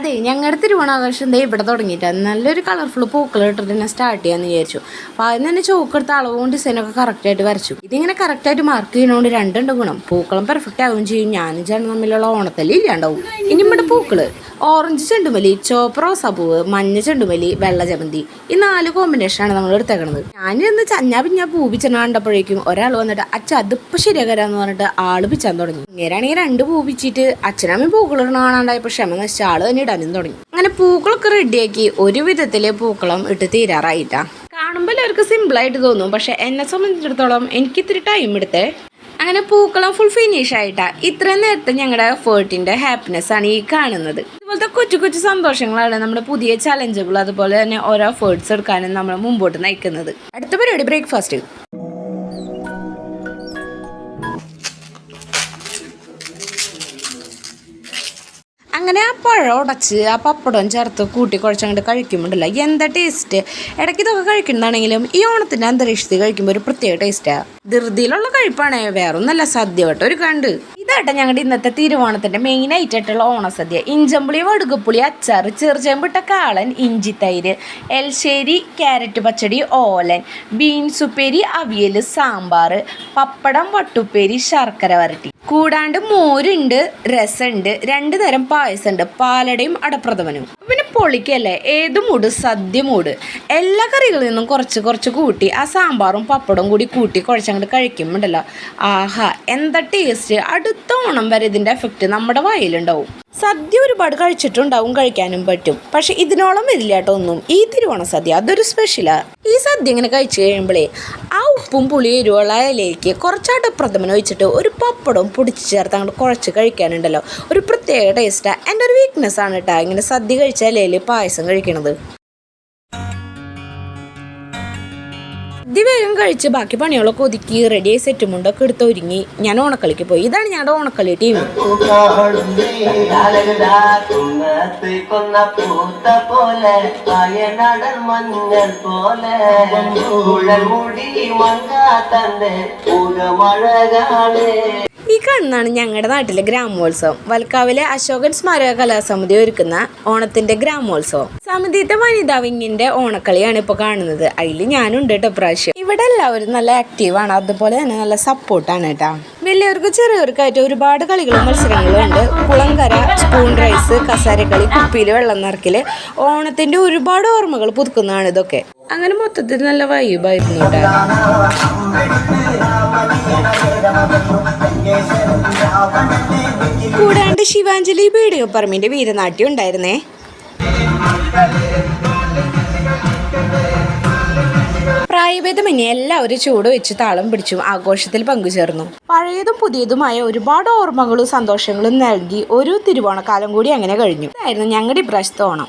അതെ ഞങ്ങളുടെ തിരുവോണാഘോഷം ദേ ഇവിടെ തുടങ്ങിയിട്ടാണ് നല്ലൊരു കളർഫുൾ പൂക്കൾ ഇട്ടിട്ട് തന്നെ സ്റ്റാർട്ട് ചെയ്യാന്ന് വിചാരിച്ചു. അപ്പോൾ അതിന് തന്നെ ചോക്കെടുത്ത അളവും ഡിസൈനൊക്കെ കറക്റ്റായിട്ട് വരച്ചു. ഇതിങ്ങനെ കറക്റ്റായിട്ട് മാർക്ക് ചെയ്യുന്നതുകൊണ്ട് രണ്ടുണ്ട് ഗുണം. പൂക്കളും പെർഫെക്റ്റ് ആവുകയും ചെയ്യും. ഞാനും ചേട്ടൻ തമ്മിലുള്ള ഓണത്തല്ലി ഇല്ലാണ്ടാവും. ഇനി ഇവിടെ പൂക്കൾ. ഓറഞ്ച് ചെണ്ടുമല്ലി ചോപ്പ് റോസാപ്പൂവ് മഞ്ഞ ചെണ്ടുമല്ലി വെള്ള ജമന്തി. ഈ നാല് കോമ്പിനേഷനാണ് നമ്മൾ എടുത്തേക്കണത്. ഞാനിന്ന് ചഞ്ഞാ പിഞ്ഞാ പൂ കണ്ടപ്പോഴേക്കും ഒരാൾ വന്നിട്ട് അച്ഛ അതിപ്പോ ശരിയാകരാന്ന് പറഞ്ഞിട്ട് ആൾ പിച്ചാൻ തുടങ്ങി. ഇങ്ങനെയാണെങ്കിൽ രണ്ട് പൂ പിച്ചിട്ട് അച്ഛനമ്മയും പൂക്കളിടണ കാണാണ്ടായപ്പോൾ ക്ഷമ നശിച്ച ആൾ തന്നെ ഇടാനും തുടങ്ങി. അങ്ങനെ പൂക്കളൊക്കെ റെഡിയാക്കി ഒരു വിധത്തിൽ പൂക്കളം ഇട്ട് തീരാറായിട്ടാ. കാണുമ്പോൾ എല്ലാവർക്കും സിമ്പിളായിട്ട് തോന്നും പക്ഷെ എന്നെ സംബന്ധിച്ചിടത്തോളം എനിക്ക് ഇത്തിരി ടൈം എടുത്തേ. അങ്ങനെ പൂക്കളം ഫുൾ ഫിനിഷ് ആയിട്ടാ. ഇത്രയും നേരത്തെ ഞങ്ങളുടെ എഫേർട്ടിന്റെ ഹാപ്പിനെസ് ആണ് ഈ കാണുന്നത്. ഇതുപോലത്തെ കൊച്ചു കൊച്ചു സന്തോഷങ്ങളാണ് നമ്മുടെ പുതിയ ചലഞ്ചുകൾ അതുപോലെ തന്നെ ഓരോ എഫേർട്സ് എടുക്കാനും നമ്മൾ മുമ്പോട്ട് നയിക്കുന്നത്. അടുത്ത പരിപാടി ബ്രേക്ക്ഫാസ്റ്റ് അങ്ങനെ ആ പഴം ഉടച്ച് ആ പപ്പടം ചേർത്ത് കൂട്ടി കുഴച്ചങ്ങോട്ട് കഴിക്കുമ്പോണ്ടല്ലോ. എന്താ ടേസ്റ്റ് ഇടയ്ക്ക് ഇതൊക്കെ കഴിക്കുന്നതാണെങ്കിലും ഈ ഓണത്തിന്റെ അന്തരീക്ഷത്തിൽ കഴിക്കുമ്പോൾ ഒരു പ്രത്യേക ടേസ്റ്റാ ധൃതിയിലുള്ള കഴിപ്പാണ്. വേറൊന്നല്ല സദ്യ ഒരു കണ്ട്. ഇതാട്ടെ ഞങ്ങളുടെ ഇന്നത്തെ തിരുവോണത്തിന്റെ മെയിൻ ആയിട്ടുള്ള ഓണസദ്യ. ഇഞ്ചമ്പുളി വടുകപ്പുളി അച്ചാർ ചെറുചേമ്പിട്ട കാളൻ ഇഞ്ചി ഇഞ്ചിത്തൈര് എൽശ്ശേരി ക്യാരറ്റ് പച്ചടി ഓലൻ ബീൻസ് ഉപ്പേരി അവിയൽ സാമ്പാർ പപ്പടം വട്ടുപ്പേരി ശർക്കര വരട്ടി. കൂടാണ്ട് മോരുണ്ട് രസമുണ്ട് രണ്ട് തരം പായസമുണ്ട് പാലടയും അടപ്രഥമനും. പിന്നെ പൊളിക്കല്ലേ ഏത് മൂട്? സദ്യ മൂട്. എല്ലാ കറികളിൽ നിന്നും കുറച്ച് കുറച്ച് കൂട്ടി ആ സാമ്പാറും പപ്പടവും കൂടി കൂട്ടി കുഴച്ചങ്ങോട്ട് കഴിക്കുമ്പോണ്ടല്ലോ. ആഹാ എന്താ ടേസ്റ്റ് അടുത്ത ഓണം വരെ ഇതിന്റെ എഫക്റ്റ് നമ്മുടെ വായിലുണ്ടാവും. സദ്യ ഒരുപാട് കഴിച്ചിട്ടുണ്ടാവും കഴിക്കാനും പറ്റും. പക്ഷെ ഇതിനോളം വരില്ല കേട്ടോ ഒന്നും. ഈ തിരുവോണ സദ്യ അതൊരു സ്പെഷ്യലാണ് ഈ സദ്യ ഇങ്ങനെ കഴിച്ചു കഴിയുമ്പോഴേ ആ ഉപ്പും പുളി എരിവുള്ള ഇലയിലേക്ക് കുറച്ചായിട്ട് പ്രഥമൻ ഒഴിച്ചിട്ട് ഒരു പപ്പടവും പൊടിച്ച് ചേർത്ത് അങ്ങോട്ട് കുഴച്ച് കഴിക്കാനുണ്ടല്ലോ. ഒരു പ്രത്യേക ടേസ്റ്റാണ് എന്റെ ഒരു വീക്ക്നെസ് ആണ് കേട്ടോ ഇങ്ങനെ സദ്യ കഴിച്ചാലേ പായസം കഴിക്കണത്? വേഗം കഴിച്ച് ബാക്കി പണികളൊക്കെ ഒതുക്കി റെഡിയായി സെറ്റ് മുണ്ടൊക്കെ എടുത്ത് ഒരുങ്ങി. ഞാൻ ഓണക്കളിക്ക് പോയി. ഇതാണ് ഞങ്ങളുടെ ഓണക്കളി ടീം പോലെ കാണുന്നതാണ് ഞങ്ങളുടെ നാട്ടിലെ ഗ്രാമോത്സവം. വൽക്കാവിലെ അശോകൻ സ്മാരക കലാസമിതി ഒരുക്കുന്ന ഓണത്തിന്റെ ഗ്രാമോത്സവം. സമിതിത്തെ വനിതാ വിങ്ങിന്റെ ഓണക്കളിയാണ് ഇപ്പോൾ കാണുന്നത്. അതിൽ ഞാനുണ്ട് കേട്ടോ പ്രാവശ്യം ഇവിടെ എല്ലാവരും നല്ല ആക്റ്റീവാണ് അതുപോലെ തന്നെ നല്ല സപ്പോർട്ടാണ് കേട്ടോ വലിയവർക്ക് ചെറിയവർക്കായിട്ട് ഒരുപാട് കളികളും മത്സരങ്ങളും ഉണ്ട്. കുളങ്കര സ്പൂൺ റൈസ് കസാരക്കളി കുപ്പിയിൽ വെള്ളം നിറക്കൽ ഓണത്തിന്റെ ഒരുപാട് ഓർമ്മകൾ പുതുക്കുന്നതാണ് ഇതൊക്കെ. അങ്ങനെ മൊത്തത്തിൽ നല്ല വൈബായിരുന്നു കേട്ടോ കൂടാണ്ട് ശിവാഞ്ജലി ബീഡികപ്പറമ്പിന്റെ വീരനാട്യം ഉണ്ടായിരുന്നേ. പ്രായഭേദമന്യേ എല്ലാവരും ചൂട് വെച്ച് താളം പിടിച്ചു ആഘോഷത്തിൽ പങ്കുചേർന്നു. പഴയതും പുതിയതുമായ ഒരുപാട് ഓർമ്മകളും സന്തോഷങ്ങളും നൽകി ഒരു തിരുവോണക്കാലം കൂടി അങ്ങനെ കഴിഞ്ഞു. ഇതായിരുന്നു ഞങ്ങളുടെ ഇപ്രാവശ്യത്തെ ഓണം.